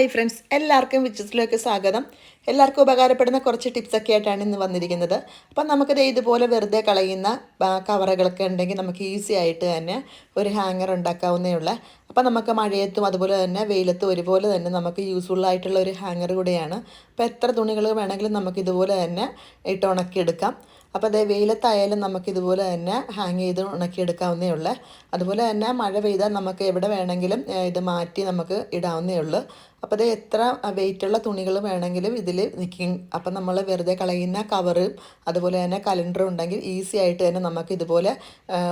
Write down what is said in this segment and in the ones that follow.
Hi friends എല്ലാവർക്കും വിച്ചസിലേക്ക് സ്വാഗതം. എല്ലാവർക്കും ഉപകാരപ്പെടുന്ന കുറച്ച് ടിപ്സൊക്കെ ആയിട്ടാണ് ഇന്ന് വന്നിരിക്കുന്നത്. അപ്പം നമുക്കിത് ഇതുപോലെ വെറുതെ കളയുന്ന കവറുകളൊക്കെ ഉണ്ടെങ്കിൽ നമുക്ക് ഈസി ആയിട്ട് തന്നെ ഒരു ഹാങ്ങർ ഉണ്ടാക്കാവുന്നേ ഉള്ളൂ. അപ്പം നമുക്ക് മഴയത്തും അതുപോലെ തന്നെ വെയിലത്തും ഒരുപോലെ തന്നെ നമുക്ക് യൂസ്ഫുൾ ആയിട്ടുള്ള ഒരു ഹാങ്ങർ കൂടെയാണ്. അപ്പോൾ എത്ര തുണികൾ വേണമെങ്കിലും നമുക്ക് ഇതുപോലെ തന്നെ ഇട്ട് ഉണക്കിയെടുക്കാം. അപ്പോൾ അതേ വെയിലത്തായാലും നമുക്ക് ഇതുപോലെ തന്നെ ഹാങ് ചെയ്ത് ഉണക്കിയെടുക്കാവുന്നേ ഉള്ളൂ. അതുപോലെ തന്നെ മഴ പെയ്താൽ നമുക്ക് എവിടെ വേണമെങ്കിലും ഇത് മാറ്റി നമുക്ക് ഇടാവുന്നേ ഉള്ളൂ. അപ്പോൾ അത് എത്ര വെയിറ്റുള്ള തുണികൾ വേണമെങ്കിലും ഇതിൽ നിൽക്കും. അപ്പം നമ്മൾ വെറുതെ കളയുന്ന കവറും അതുപോലെ തന്നെ കലണ്ടറും ഉണ്ടെങ്കിൽ ഈസി ആയിട്ട് തന്നെ നമുക്ക് ഇതുപോലെ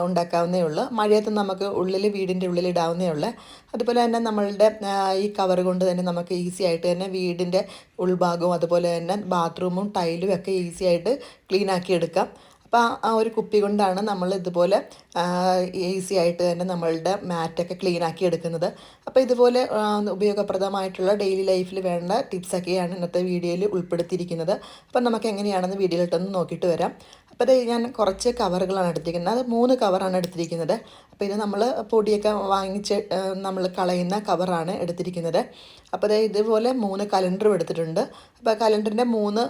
ഉണ്ടാക്കാവുന്നേ ഉള്ളൂ. മഴയത്ത് നമുക്ക് ഉള്ളിൽ വീടിന്റെ ഉള്ളിൽ ഇടാവുന്നേ ഉള്ളൂ. അതുപോലെ തന്നെ നമ്മളുടെ ഈ കവർ കൊണ്ട് തന്നെ നമുക്ക് ഈസി ആയിട്ട് തന്നെ വീടിന്റെ ഉൾഭാഗവും അതുപോലെ തന്നെ ബാത്റൂമും ടൈലും ഒക്കെ ഈസി ആയിട്ട് ക്ലീൻ ആക്കി എടുക്കാം. അപ്പോൾ ആ- ഒരു കുപ്പി കൊണ്ടാണ് നമ്മൾ ഇതുപോലെ ഈസി ആയിട്ട് തന്നെ നമ്മളുടെ മാറ്റൊക്കെ ക്ലീൻ ആക്കി എടുക്കുന്നത്. അപ്പോൾ ഇതുപോലെ ഉപയോഗപ്രദമായിട്ടുള്ള ഡെയിലി ലൈഫിൽ വേണ്ട ടിപ്സൊക്കെയാണ് ഇന്നത്തെ വീഡിയോയിൽ ഉൾപ്പെടുത്തിയിരിക്കുന്നത്. അപ്പം നമുക്ക് എങ്ങനെയാണെന്ന് വീഡിയോയിലിട്ടൊന്ന് നോക്കിയിട്ട് വരാം. അപ്പോൾ ഇത് ഞാൻ കുറച്ച് കവറുകളാണ് എടുത്തിരിക്കുന്നത്. അത് മൂന്ന് കവറാണ് എടുത്തിരിക്കുന്നത്. അപ്പോൾ ഇത് നമ്മൾ പൊടിയൊക്കെ വാങ്ങിച്ച് നമ്മൾ കളയുന്ന കവറാണ് എടുത്തിരിക്കുന്നത്. അപ്പോൾ ഇതുപോലെ മൂന്ന് കലണ്ടറും എടുത്തിട്ടുണ്ട്. അപ്പോൾ കലണ്ടറിന്റെ മൂന്ന്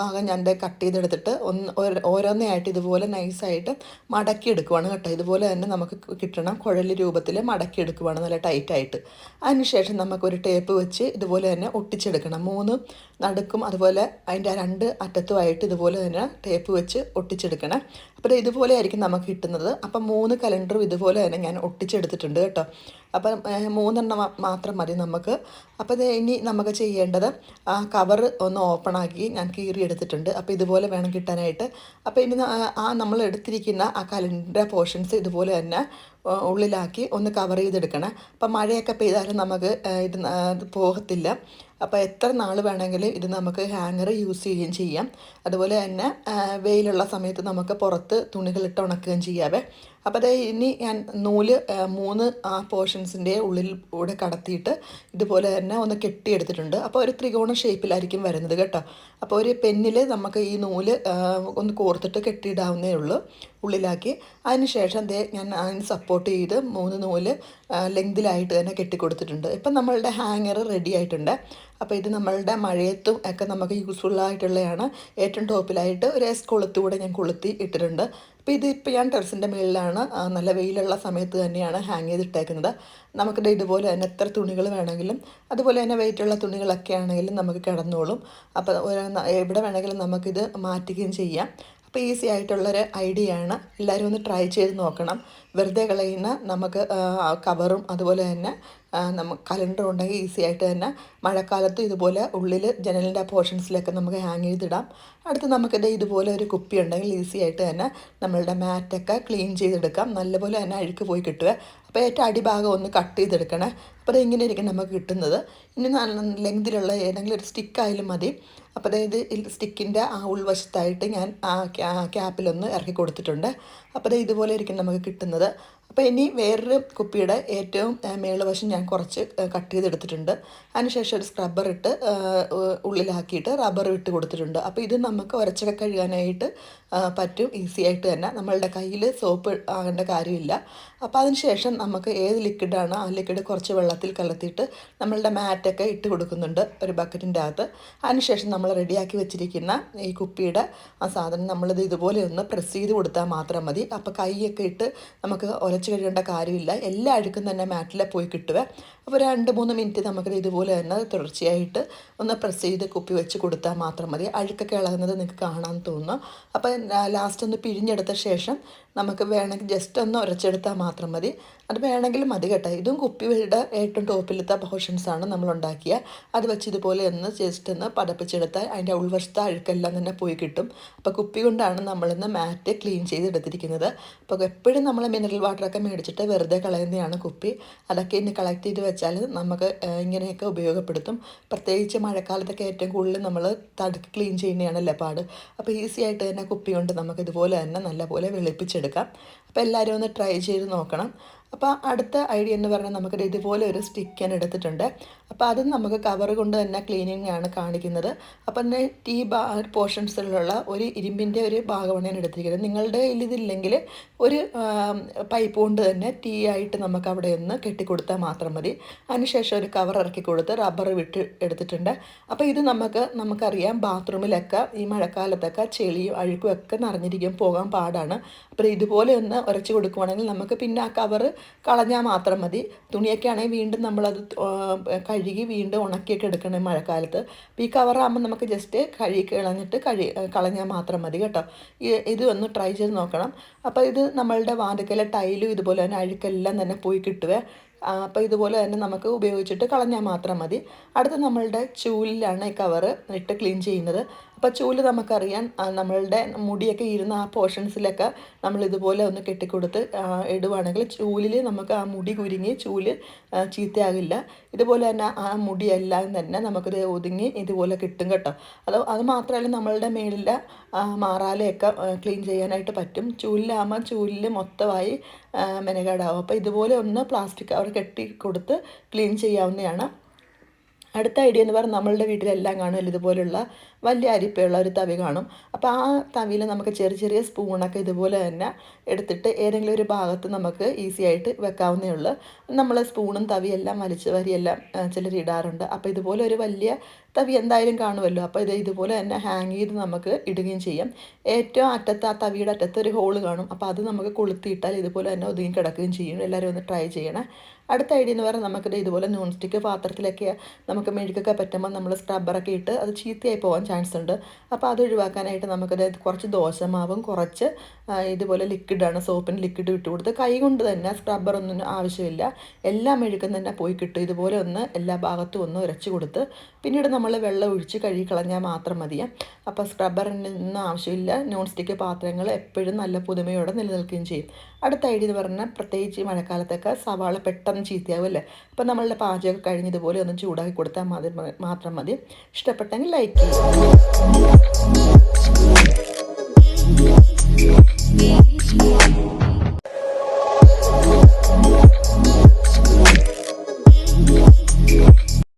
ഭാഗം ഞാൻ കട്ട് ചെയ്തെടുത്തിട്ട് ഒന്ന് ഓരോന്നേയായിട്ട് ഇതുപോലെ നൈസായിട്ട് മടക്കി എടുക്കുവാണ് കേട്ടോ. ഇതുപോലെ തന്നെ നമുക്ക് കിട്ടണം. കുഴൽ രൂപത്തിൽ മടക്കി എടുക്കുവാണ് നല്ല ടൈറ്റായിട്ട്. അതിനുശേഷം നമുക്കൊരു ടേപ്പ് വെച്ച് ഇതുപോലെ തന്നെ ഒട്ടിച്ചെടുക്കണം. മൂന്ന് നടുക്കും അതുപോലെ അതിന്റെ രണ്ട് അറ്റത്തുമായിട്ട് ഇതുപോലെ തന്നെ ടേപ്പ് വെച്ച് ഒട്ടിച്ചെടുക്കണം. അപ്പോൾ ഇതുപോലെ ആയിരിക്കും നമുക്ക് കിട്ടുന്നത്. അപ്പം മൂന്ന് കലണ്ടറും ഇതുപോലെ തന്നെ ഞാൻ ഒട്ടിച്ചെടുത്തിട്ടുണ്ട് കേട്ടോ. അപ്പം മൂന്നെണ്ണം മാത്രം മതി നമുക്ക്. അപ്പോൾ ഇനി നമുക്ക് ചെയ്യേണ്ടത് ആ കവർ ഒന്ന് ഓപ്പൺ ആക്കി ഞാൻ കീറി എടുത്തിട്ടുണ്ട് അപ്പോൾ ഇതുപോലെ വേണം കിട്ടാനായിട്ട്. അപ്പോൾ ഇനി ആ നമ്മൾ എടുത്തിരിക്കുന്ന ആ കലണ്ടർ പോർഷൻസ് ഇതുപോലെ തന്നെ ഉള്ളിലാക്കി ഒന്ന് കവർ ചെയ്തെടുക്കണം. അപ്പം മഴയൊക്കെ പെയ്താലും നമുക്ക് ഇത് പോകത്തില്ല. അപ്പോൾ എത്ര നാൾ വേണമെങ്കിലും ഇത് നമുക്ക് ഹാങ്ങർ യൂസ് ചെയ്യുകയും ചെയ്യാം. അതുപോലെ തന്നെ വെയിലുള്ള സമയത്ത് നമുക്ക് പുറത്ത് തുണികളിട്ട് ഉണക്കുകയും ചെയ്യാവേ. അപ്പോൾ അത് ഇനി ഞാൻ നൂൽ മൂന്ന് പോർഷൻസിന്റെ ഉള്ളിൽ കൂടെ കടത്തിയിട്ട് ഇതുപോലെ തന്നെ ഒന്ന് കെട്ടിയെടുത്തിട്ടുണ്ട്. അപ്പോൾ ഒരു ത്രികോണ ഷേപ്പിലായിരിക്കും വരുന്നത് കേട്ടോ. അപ്പോൾ ഒരു പെന്നിൽ നമുക്ക് ഈ നൂൽ ഒന്ന് കോർത്തിട്ട് കെട്ടിയിടാവുന്നേ ഉള്ളൂ ഉള്ളിലാക്കി. അതിനുശേഷം ദേ ഞാൻ അതിന് സപ്പോർട്ട് ചെയ്ത് മൂന്ന് നൂൽ ലെങ്തിലായിട്ട് തന്നെ കെട്ടിക്കൊടുത്തിട്ടുണ്ട്. ഇപ്പം നമ്മളുടെ ഹാങ്ങർ റെഡി ആയിട്ടുണ്ട്. അപ്പോൾ ഇത് നമ്മളുടെ മഴയത്തും ഒക്കെ നമുക്ക് യൂസ്ഫുള്ളായിട്ടുള്ളതാണ് ഏറ്റവും ടോപ്പിലായിട്ട് ഒരു എസ് കൊളുത്തൂടെ ഞാൻ കൊളുത്തി ഇട്ടിട്ടുണ്ട്. അപ്പോൾ ഇത് ഇപ്പോൾ ഞാൻ ടെറസിന്റെ മുകളിലാണ് നല്ല വെയിലുള്ള സമയത്ത് തന്നെയാണ് ഹാങ് ചെയ്തിട്ടേക്കുന്നത്. നമുക്കിത് ഇതുപോലെ തന്നെ എത്ര തുണികൾ വേണമെങ്കിലും അതുപോലെ തന്നെ വെയിറ്റുള്ള തുണികളൊക്കെ ആണെങ്കിലും നമുക്ക് കിടന്നോളും. അപ്പോൾ എവിടെ വേണമെങ്കിലും നമുക്കിത് മാറ്റുകയും ചെയ്യാം. അപ്പോൾ ഈസി ആയിട്ടുള്ളൊരു ഐഡിയ ആണ് എല്ലാവരും ഒന്ന് ട്രൈ ചെയ്ത് നോക്കണം. വെറുതെ കളയുന്ന നമുക്ക് കവറും അതുപോലെ തന്നെ നമുക്ക് കലണ്ടർ ഉണ്ടെങ്കിൽ ഈസി ആയിട്ട് തന്നെ മഴക്കാലത്ത് ഇതുപോലെ ഉള്ളിൽ ജനലിന്റെ പോർഷൻസിലൊക്കെ നമുക്ക് ഹാങ് ചെയ്തിടാം. അടുത്ത് നമുക്കിത് ഇതുപോലെ ഒരു കുപ്പി ഉണ്ടെങ്കിൽ ഈസി ആയിട്ട് തന്നെ നമ്മളുടെ മാറ്റൊക്കെ ക്ലീൻ ചെയ്തെടുക്കാം. നല്ലപോലെ തന്നെ അഴുക്ക് പോയി കിട്ടുക. അപ്പോൾ ഏറ്റവും അടിഭാഗം ഒന്ന് കട്ട് ചെയ്തെടുക്കണേ. അപ്പോൾ ഇങ്ങനെ ഇരിക്കും നമുക്ക് കിട്ടുന്നത്. ഇനി നല്ല ലെങ്തിലുള്ള ഏതെങ്കിലും ഒരു സ്റ്റിക്കായാലും മതി. അപ്പോൾ അതായത് സ്റ്റിക്കിന്റെ ആ ഉൾവശത്തായിട്ട് ഞാൻ ആ ക്യാ- ക്യാപ്പിലൊന്ന് ഇറക്കി കൊടുത്തിട്ടുണ്ട്. അപ്പോൾ ഇതുപോലെ ഇരിക്കും നമുക്ക് കിട്ടുന്നത്. അപ്പോൾ ഇനി വേറൊരു കുപ്പിയുടെ ഏറ്റവും മേളവശം ഞാൻ കുറച്ച് കട്ട് ചെയ്തെടുത്തിട്ടുണ്ട്. അതിനുശേഷം ഒരു സ്ക്രബ്ബർ ഇട്ട് ഉള്ളിലാക്കിയിട്ട് റബ്ബർ ഇട്ട് കൊടുത്തിട്ടുണ്ട്. അപ്പോൾ ഇത് നമുക്ക് ഉരച്ചൊക്കെ കഴുകാനായിട്ട് പറ്റും. ഈസി ആയിട്ട് തന്നെ. നമ്മളുടെ കയ്യിൽ സോപ്പ് ആകേണ്ട കാര്യമില്ല. അപ്പോൾ അതിനുശേഷം നമുക്ക് ഏത് ലിക്വിഡാണ് ആ ലിക്വിഡ് കുറച്ച് വെള്ളത്തിൽ കലർത്തിയിട്ട് നമ്മളുടെ മാറ്റൊക്കെ ഇട്ട് കൊടുക്കുന്നുണ്ട് ഒരു ബക്കറ്റിന്റെ അകത്ത്. അതിനുശേഷം നമ്മൾ റെഡിയാക്കി വെച്ചിരിക്കുന്ന ഈ കുപ്പിയുടെ ആ സാധനം നമ്മളിത് ഇതുപോലെ ഒന്ന് പ്രസ് ചെയ്ത് കൊടുത്താൽ മാത്രം മതി. അപ്പോൾ കൈയൊക്കെ ഇട്ട് നമുക്ക് ഉരച്ച് കഴിയേണ്ട കാര്യമില്ല. എല്ലാ അഴുക്കും തന്നെ മാറ്റിൽ പോയി കിട്ടുക അപ്പോൾ രണ്ട് മൂന്ന് മിനിറ്റ് നമുക്കത് ഇതുപോലെ തന്നെ തുടർച്ചയായിട്ട് ഒന്ന് പ്രസ് ചെയ്ത് കുപ്പി വെച്ച് കൊടുത്താൽ മാത്രം മതി. അഴുക്കൊക്കെ ഇളകുന്നത് നിങ്ങൾക്ക് കാണാൻ തോന്നും. അപ്പോൾ ലാസ്റ്റ് ഒന്ന് പിഴിഞ്ഞെടുത്ത ശേഷം നമുക്ക് വേണമെങ്കിൽ ജസ്റ്റ് ഒന്ന് ഉരച്ചെടുത്താൽ മാത്രം മതി. അത് വേണമെങ്കിൽ മതി കേട്ടോ. ഇതും കുപ്പിയുടെ ഏറ്റവും ടോപ്പിലത്തെ പോർഷൻസാണ് നമ്മൾ ഉണ്ടാക്കിയ അത് വെച്ച് ഇതുപോലെ ഒന്ന് ജസ്റ്റ് ഒന്ന് പതപ്പിച്ചെടുത്താൽ അതിന്റെ ഉൾവശത്തെ അഴുക്കെല്ലാം തന്നെ പോയി കിട്ടും. അപ്പോൾ കുപ്പി കൊണ്ടാണ് നമ്മളിന്ന് മാറ്റ് ക്ലീൻ ചെയ്തെടുത്തിരിക്കുന്നത്. അപ്പോൾ എപ്പോഴും നമ്മൾ മിനറൽ വാട്ടറൊക്കെ മേടിച്ചിട്ട് വെറുതെ കളയുന്നതാണ് കുപ്പി. അതൊക്കെ ഇന്ന് കളക്ട് ചെയ്ത് വെച്ചാൽ നമുക്ക് ഇങ്ങനെയൊക്കെ ഉപയോഗപ്പെടുത്തും. പ്രത്യേകിച്ച് മഴക്കാലത്തൊക്കെ ഏറ്റവും കൂടുതൽ നമ്മൾ തടുക്ക് ക്ലീൻ ചെയ്യുന്നതാണല്ലേ പാട്. അപ്പോൾ ഈസി ആയിട്ട് തന്നെ കുപ്പി കൊണ്ട് നമുക്ക് ഇതുപോലെ തന്നെ നല്ലപോലെ വെളുപ്പിച്ചെടുക്കാം. അപ്പോൾ എല്ലാവരും ഒന്ന് ട്രൈ ചെയ്ത് നോക്കണം. അപ്പോൾ അടുത്ത ഐഡിയ എന്ന് പറഞ്ഞാൽ നമുക്കൊരു ഇതുപോലെ ഒരു സ്റ്റിക്ക് ഞാൻ എടുത്തിട്ടുണ്ട്. അപ്പോൾ അത് നമുക്ക് കവർ കൊണ്ട് തന്നെ ക്ലീനിങ് ആണ് കാണിക്കുന്നത്. അപ്പം തന്നെ ടീ ബാ പോർഷൻസിലുള്ള ഒരു ഇരുമ്പിന്റെ ഒരു ഭാഗമാണ് ഞാൻ എടുത്തിരിക്കുന്നത്. നിങ്ങളുടെ ഇതില്ലെങ്കിൽ ഒരു പൈപ്പ് കൊണ്ട് തന്നെ ടീ ആയിട്ട് നമുക്ക് അവിടെ ഒന്ന് കെട്ടിക്കൊടുത്താൽ മാത്രം മതി. അതിനുശേഷം ഒരു കവർ ഇറക്കി കൊടുത്ത് റബ്ബർ വിട്ട് എടുത്തിട്ടുണ്ട്. അപ്പോൾ ഇത് നമുക്ക് നമുക്കറിയാം ബാത്റൂമിലൊക്കെ ഈ മഴക്കാലത്തൊക്കെ ചെളിയും അഴുക്കും ഒക്കെ നിറഞ്ഞിരിക്കും പോകാൻ പാടാണ്. അപ്പോൾ ഇതുപോലെ ഒന്ന് ഉരച്ച് കൊടുക്കുവാണെങ്കിൽ നമുക്ക് പിന്നെ ആ കവർ കളഞ്ഞാൽ മാത്രം മതി. തുണിയൊക്കെ ആണെങ്കിൽ വീണ്ടും നമ്മളത് കഴുകി വീണ്ടും ഉണക്കിയൊക്കെ എടുക്കണം മഴക്കാലത്ത്. അപ്പോൾ ഈ കവറാകുമ്പോൾ നമുക്ക് ജസ്റ്റ് കഴുകി കളഞ്ഞിട്ട് കഴി കളഞ്ഞാൽ മാത്രം മതി കേട്ടോ. ഇത് ഒന്ന് ട്രൈ ചെയ്ത് നോക്കണം. അപ്പോൾ ഇത് നമ്മളുടെ വാതിക്കലെ ടൈലും ഇതുപോലെ തന്നെ അഴുക്കെല്ലാം തന്നെ പോയി കിട്ടുവേ. അപ്പോൾ ഇതുപോലെ തന്നെ നമുക്ക് ഉപയോഗിച്ചിട്ട് കളഞ്ഞാൽ മാത്രം മതി. അടുത്ത നമ്മളുടെ ചൂലിലാണ് ഈ കവറ് ഇട്ട് ക്ലീൻ ചെയ്യുന്നത്. അപ്പോൾ ചൂൽ നമുക്കറിയാം നമ്മളുടെ മുടിയൊക്കെ ഇരുന്ന ആ പോർഷൻസിലൊക്കെ നമ്മൾ ഇതുപോലെ ഒന്ന് കെട്ടിക്കൊടുത്ത് ഇടുവാണെങ്കിൽ ചൂലിൽ നമുക്ക് ആ മുടി കുരുങ്ങി ചൂൽ ചീത്തയാകില്ല. ഇതുപോലെ തന്നെ ആ മുടിയെല്ലാം തന്നെ നമുക്കിത് ഒതുങ്ങി ഇതുപോലെ കിട്ടും കേട്ടോ. അത് അത് മാത്രമല്ല നമ്മളുടെ മേളിലെ മാറാലയൊക്കെ ക്ലീൻ ചെയ്യാനായിട്ട് പറ്റും. ചൂലിലാകുമ്പോൾ ചൂലിൽ മൊത്തമായി മെനകേടാവും. അപ്പോൾ ഇതുപോലെ ഒന്ന് പ്ലാസ്റ്റിക് കവർ കെട്ടി കൊടുത്ത് ക്ലീൻ ചെയ്യാവുന്നതാണ്. അടുത്ത ഐഡിയ എന്ന് പറഞ്ഞാൽ നമ്മളുടെ വീട്ടിലെല്ലാം കാണുമല്ലോ ഇതുപോലുള്ള വലിയ അരിപ്പയുള്ള ഒരു തവി കാണും. അപ്പോൾ ആ തവിയിൽ നമുക്ക് ചെറിയ ചെറിയ സ്പൂണൊക്കെ ഇതുപോലെ തന്നെ എടുത്തിട്ട് ഏതെങ്കിലും ഒരു ഭാഗത്ത് നമുക്ക് ഈസി ആയിട്ട് വെക്കാവുന്നേ ഉള്ളൂ. നമ്മൾ സ്പൂണും തവിയെല്ലാം വലിച്ചു വരിയെല്ലാം ചിലർ ഇടാറുണ്ട്. അപ്പോൾ ഇതുപോലെ ഒരു വലിയ തവി എന്തായാലും കാണുമല്ലോ. അപ്പോൾ ഇത് ഇതുപോലെ തന്നെ ഹാങ് ചെയ്ത് നമുക്ക് ഇടുകയും ചെയ്യാം. ഏറ്റവും അറ്റത്ത് ആ തവിയുടെ അറ്റത്ത് ഒരു ഹോൾ കാണും. അപ്പോൾ അത് നമുക്ക് കൊളുത്തിയിട്ടാൽ ഇതുപോലെ തന്നെ ഒതുങ്ങി കിടക്കുകയും ചെയ്യും. എല്ലാവരും ഒന്ന് ട്രൈ ചെയ്യണേ. അടുത്ത ഐഡിയ എന്ന് പറഞ്ഞാൽ നമുക്കിത് ഇതുപോലെ നോൺ സ്റ്റിക്ക് പാത്രത്തിലൊക്കെ നമുക്ക് മെഴുകൊക്കെ പറ്റുമ്പോൾ നമ്മൾ സ്ക്രബ്ബറൊക്കെ ഇട്ട് അത് ചീത്തയായി പോകാൻ ചാൻസ് ഉണ്ട്. അപ്പോൾ അത് ഒഴിവാക്കാനായിട്ട് നമുക്കത് കുറച്ച് ദോശമാവും കുറച്ച് ഇതുപോലെ ലിക്വിഡാണ് സോപ്പിന് ലിക്വിഡ് ഇട്ട് കൊടുത്ത് കൈ കൊണ്ട് തന്നെ സ്ക്രബ്ബർ ഒന്നും ആവശ്യമില്ല. എല്ലാം മെഴുക്കും തന്നെ പോയി കിട്ടും. ഇതുപോലെ ഒന്ന് എല്ലാ ഭാഗത്തും ഒന്ന് ഉരച്ച് കൊടുത്ത് പിന്നീട് നമ്മൾ വെള്ളം ഒഴിച്ച് കഴുകി കളഞ്ഞാൽ മാത്രം മതിയെ അപ്പോൾ സ്ക്രബ്ബറിനൊന്നും ആവശ്യമില്ല. നോൺ സ്റ്റിക്ക് പാത്രങ്ങൾ എപ്പോഴും നല്ല പുതുമയോടെ നിലനിൽക്കുകയും ചെയ്യും. അടുത്ത ഐഡിയ എന്ന് പറഞ്ഞാൽ പ്രത്യേകിച്ച് ഈ മഴക്കാലത്തൊക്കെ സവാള പെട്ടെന്ന് ചീത്തയാവും അല്ലേ അപ്പോൾ നമ്മളുടെ പാചകം കഴിഞ്ഞതുപോലെ ഒന്ന് ചൂടാക്കി കൊടുത്താൽ മതി മാത്രം മതി. ഇഷ്ടപ്പെട്ടെങ്കിൽ ലൈക്ക് ചെയ്യുക.